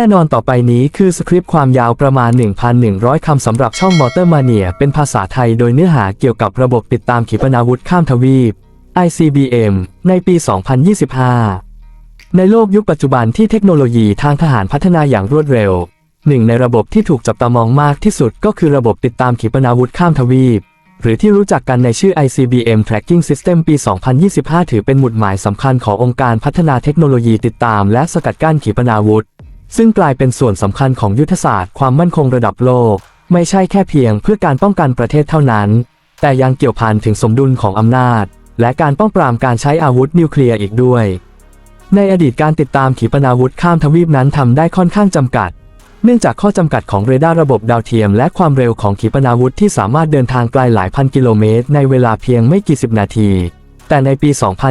แน่นอนต่อไปนี้คือสคริปต์ความยาวประมาณ 1,100 คำสำหรับช่องมอเตอร์มาเนียเป็นภาษาไทยโดยเนื้อหาเกี่ยวกับระบบติดตามขีปนาวุธข้ามทวีป ICBM ในปี 2025 ในโลกยุคปัจจุบันที่เทคโนโลยีทางทหารพัฒนาอย่างรวดเร็ว หนึ่งในระบบที่ถูกจับตามองมากที่สุดก็คือระบบติดตามขีปนาวุธข้ามทวีป หรือที่รู้จักกันในชื่อ ICBM Tracking System ปี 2025 ถือเป็นหมุดหมายสำคัญขององค์การพัฒนาเทคโนโลยีติดตามและสกัดกั้นขีปนาวุธ ซึ่งกลายเป็นส่วนสำคัญของยุทธศาสตร์ความมั่นคงระดับโลก ไม่ใช่แค่เพียงเพื่อการป้องกันประเทศเท่านั้น แต่ยังเกี่ยวพันถึงสมดุลของอำนาจ และการป้องปรามการใช้อาวุธนิวเคลียร์อีกด้วย ในอดีตการติดตามขีปนาวุธข้ามทวีปนั้นทำได้ค่อนข้างจำกัด เนื่องจากข้อจำกัดของเรดาร์ระบบดาวเทียม และความเร็วของขีปนาวุธที่สามารถเดินทางไกลหลายพันกิโลเมตร ในเวลาเพียงไม่กี่สิบนาที แต่ในปี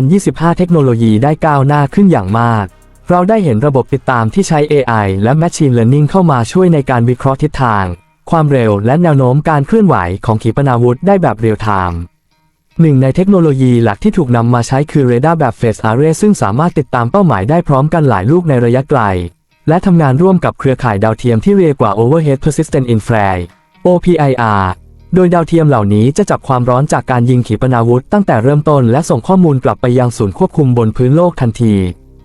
2025 เทคโนโลยีได้ก้าวหน้าขึ้นอย่างมาก เราได้เห็นระบบติดตามที่ใช้ AI และ Machine Learning เข้ามาช่วยในการวิเคราะห์ทิศทาง ความเร็วและแนวโน้มการเคลื่อนไหวของขีปนาวุธได้แบบเรียลไทม์หนึ่งในเทคโนโลยีหลักที่ถูกนำมาใช้คือเรดาร์แบบ Phase Array ซึ่งสามารถติดตามเป้าหมายได้พร้อมกันหลายลูกในระยะไกล และทำงานร่วมกับเครือข่ายดาวเทียมที่เรียกว่า Overhead Persistent Infrared OPIR โดยดาวเทียมเหล่านี้จะจับความร้อนจากการยิงขีปนาวุธตั้งแต่เริ่มต้นและส่งข้อมูลกลับไปยังศูนย์ควบคุมบนพื้นโลกทันที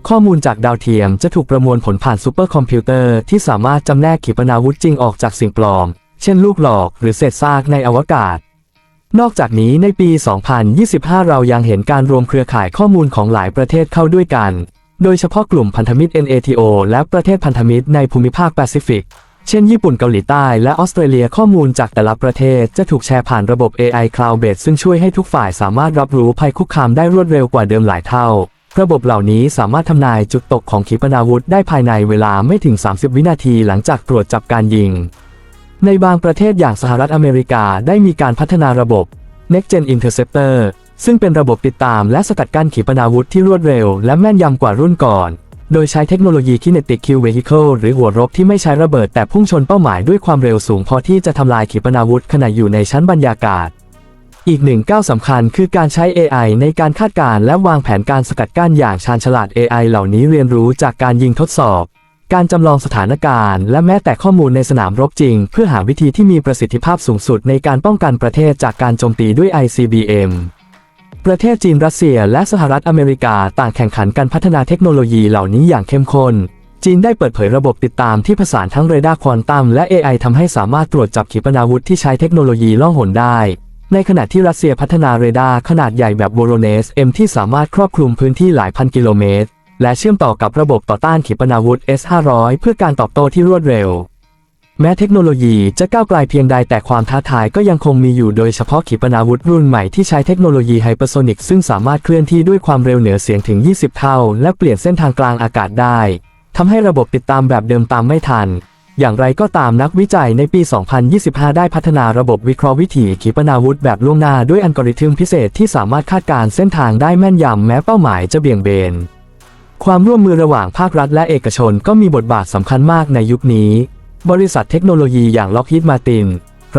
ข้อมูลจากดาวเทียมจะถูกประมวลผลผ่านซูเปอร์คอมพิวเตอร์ที่สามารถจำแนกขีปนาวุธจริงออกจากสิ่งปลอม เช่นลูกหลอกหรือเศษซากในอวกาศ นอกจากนี้ในปี 2025 เรายังเห็นการรวมเครือข่ายข้อมูลของหลายประเทศเข้าด้วยกัน โดยเฉพาะกลุ่มพันธมิตร NATO และประเทศพันธมิตรในภูมิภาคแปซิฟิก เช่นญี่ปุ่นเกาหลีใต้และออสเตรเลียข้อมูลจากแต่ละประเทศจะถูกแชร์ผ่านระบบ AI Cloud Base ซึ่งช่วยให้ทุกฝ่ายสามารถรับรู้ภัยคุกคามได้รวดเร็วกว่าเดิมหลายเท่า ระบบเหล่านี้สามารถทำนายจุดตกของขีปนาวุธได้ภายในเวลาไม่ถึง 30 วินาทีหลังจากตรวจจับการยิง ในบางประเทศอย่างสหรัฐอเมริกาได้มีการพัฒนาระบบ Next Gen Interceptor ซึ่งเป็นระบบติดตามและสกัดกั้นขีปนาวุธที่รวดเร็วและแม่นยำกว่ารุ่นก่อน โดยใช้เทคโนโลยี Kinetic Kill Vehicle หรือหัวรบที่ไม่ใช้ระเบิดแต่พุ่งชนเป้าหมายด้วยความเร็วสูงพอที่จะทำลายขีปนาวุธขณะอยู่ในชั้นบรรยากาศ อีกหนึ่งก้าวสำคัญคือการใช้ AI ในการคาดการณ์และวางแผนการสกัดกั้นอย่างชาญฉลาด AI เหล่านี้เรียนรู้จากการยิงทดสอบ การจำลองสถานการณ์ และแม้แต่ข้อมูลในสนามรบจริง เพื่อหาวิธีที่มีประสิทธิภาพสูงสุดในการป้องกันประเทศจากการโจมตีด้วย ICBM ประเทศจีนรัสเซีย และสหรัฐอเมริกาต่างแข่งขันกันพัฒนาเทคโนโลยีเหล่านี้อย่างเข้มข้นจีนได้เปิดเผยระบบติดตามที่ผสานทั้งเรดาร์ควอนตัมและ AI ทำให้สามารถตรวจจับขีปนาวุธที่ใช้เทคโนโลยีล่องหนได้ ในขณะที่รัสเซียพัฒนาเรดาร์ขนาดใหญ่แบบ Voronezh M ที่สามารถครอบคลุมพื้นที่หลายพันกิโลเมตร และเชื่อมต่อกับระบบต่อต้านขีปนาวุธ S-500 เพื่อการตอบโต้ที่รวดเร็ว แม้เทคโนโลยีจะก้าวไกลเพียงใดแต่ความท้าทายก็ยังคงมีอยู่โดยเฉพาะขีปนาวุธรุ่นใหม่ที่ใช้เทคโนโลยีไฮเปอร์โซนิกซึ่งสามารถเคลื่อนที่ด้วยความเร็วเหนือเสียงถึง 20 เท่า และเปลี่ยนเส้นทางกลางอากาศได้ทำให้ระบบติดตามแบบเดิมตามไม่ทัน อย่างไรก็ตามนักวิจัยในปี 2025 ได้พัฒนาระบบวิเคราะห์วิถีขีปนาวุธแบบล่วงหน้าด้วยอัลกอริทึมพิเศษที่สามารถคาดการณ์เส้นทางได้แม่นยำแม้เป้าหมายจะเบี่ยงเบน ความร่วมมือระหว่างภาครัฐและเอกชนก็มีบทบาทสำคัญมากในยุคนี้ บริษัทเทคโนโลยีอย่าง Lockheed Martin,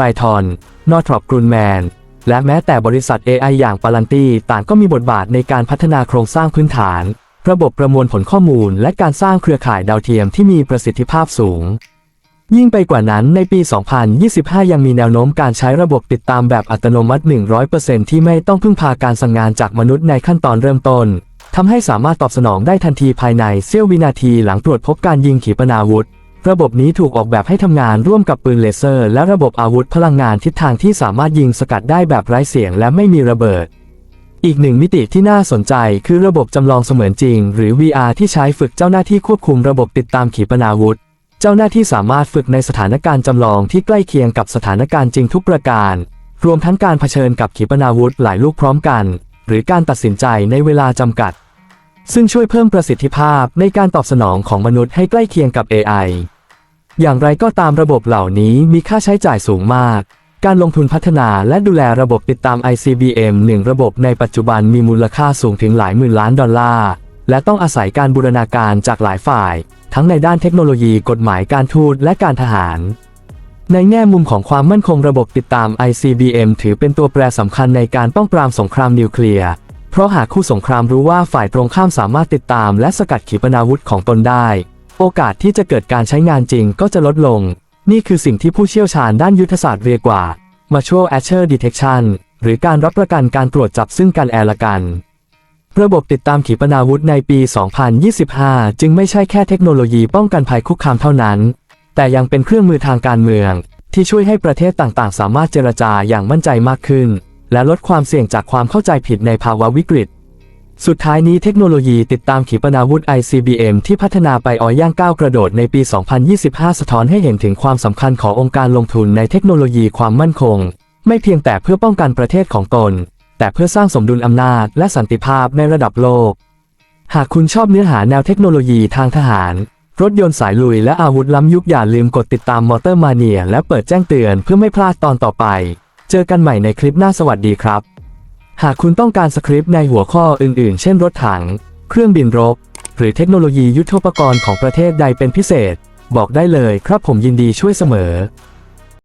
r i t o n Northrop Grumman และแม้แต่บริษัท AI อย่าง Palantir ต่างก็มีบทบาทในการพัฒนาโครงสร้างพื้นฐาน ระบบประมวลผลข้อมูล และการสร้างเครือข่ายดาวเทียมที่มีประสิทธิภาพสูง ยิ่งไปกว่านั้นในปี 2025 ยังมีแนวโน้มการใช้ระบบติดตามแบบอัตโนมัติ 100%ที่ไม่ต้องพึ่งพาการสั่งงานจากมนุษย์ในขั้นตอนเริ่มต้นทำให้สามารถตอบสนองได้ทันทีภายในเสี้ยววินาทีหลังตรวจพบการยิงขีปนาวุธ ระบบนี้ถูกออกแบบให้ทำงานร่วมกับปืนเลเซอร์ และระบบอาวุธพลังงานทิศทางที่สามารถยิงสกัดได้แบบไร้เสียงและไม่มีระเบิด อีกหนึ่งมิติที่น่าสนใจคือระบบจำลองเสมือนจริง หรือ VR ที่ใช้ฝึกเจ้าหน้าที่ควบคุมระบบติดตามขีปนาวุธ เจ้าหน้าที่สามารถฝึกในสถานการณ์จำลองที่ใกล้เคียงกับสถานการณ์จริงทุกประการ รวมทั้งการเผชิญกับขีปนาวุธหลายลูกพร้อมกัน หรือการตัดสินใจในเวลาจำกัด ซึ่งช่วยเพิ่มประสิทธิภาพในการตอบสนองของมนุษย์ให้ใกล้เคียงกับ AI อย่างไรก็ตามระบบเหล่านี้มีค่าใช้จ่ายสูงมาก การลงทุนพัฒนาและดูแลระบบติดตาม ICBM 1 ระบบในปัจจุบันมีมูลค่าสูงถึงหลายหมื่นล้านดอลลาร์ และต้องอาศัยการบูรณาการจากหลายฝ่าย ทั้งในด้านเทคโนโลยีกฎหมายการทูตและการทหาร ในแง่มุมของความมั่นคงระบบติดตาม ICBM ถือเป็นตัวแปรสำคัญในการป้องปรามสงครามนิวเคลียร์ เพราะหากคู่สงครามรู้ว่าฝ่ายตรงข้ามสามารถติดตาม และสกัดขีปนาวุธของตนได้ โอกาสที่จะเกิดการใช้งานจริงก็จะลดลง นี่คือสิ่งที่ผู้เชี่ยวชาญด้านยุทธศาสตร์เรียกว่า Mutual Assured Detection หรือการรับประกันการตรวจจับซึ่งกันและละกัน ระบบติดตามขีปนาวุธในปี 2025 จึงไม่ใช่แค่เทคโนโลยีป้องกันภัยคุกคามเท่านั้น แต่ยังเป็นเครื่องมือทางการเมือง ที่ช่วยให้ประเทศต่างๆ สามารถเจรจาอย่างมั่นใจมากขึ้น และลดความเสี่ยงจากความเข้าใจผิดในภาวะวิกฤต สุดท้ายนี้เทคโนโลยีติดตามขีปนาวุธ ICBM ที่พัฒนาไปอ้อยย่างก้าวกระโดดในปี 2025 สะท้อนให้เห็นถึงความสำคัญขององค์การลงทุนในเทคโนโลยีความมั่นคง ไม่เพียงแต่เพื่อป้องกันประเทศของตน แต่เพื่อสร้างสมดุลอำนาจและสันติภาพในระดับโลก หากคุณชอบเนื้อหาแนวเทคโนโลยีทางทหาร รถยนต์สายลุยและอาวุธล้ำยุคอย่าลืมกดติดตามมอเตอร์มาเนียและเปิดแจ้งเตือนเพื่อไม่พลาดตอนต่อไป เจอกันใหม่ในคลิปหน้าสวัสดีครับ หากคุณต้องการสคริปต์ในหัวข้ออื่น ๆ เช่นรถถัง เครื่องบินรบ หรือเทคโนโลยียุทโธปกรณ์ของประเทศใดเป็นพิเศษ บอกได้เลยครับผมยินดีช่วยเสมอ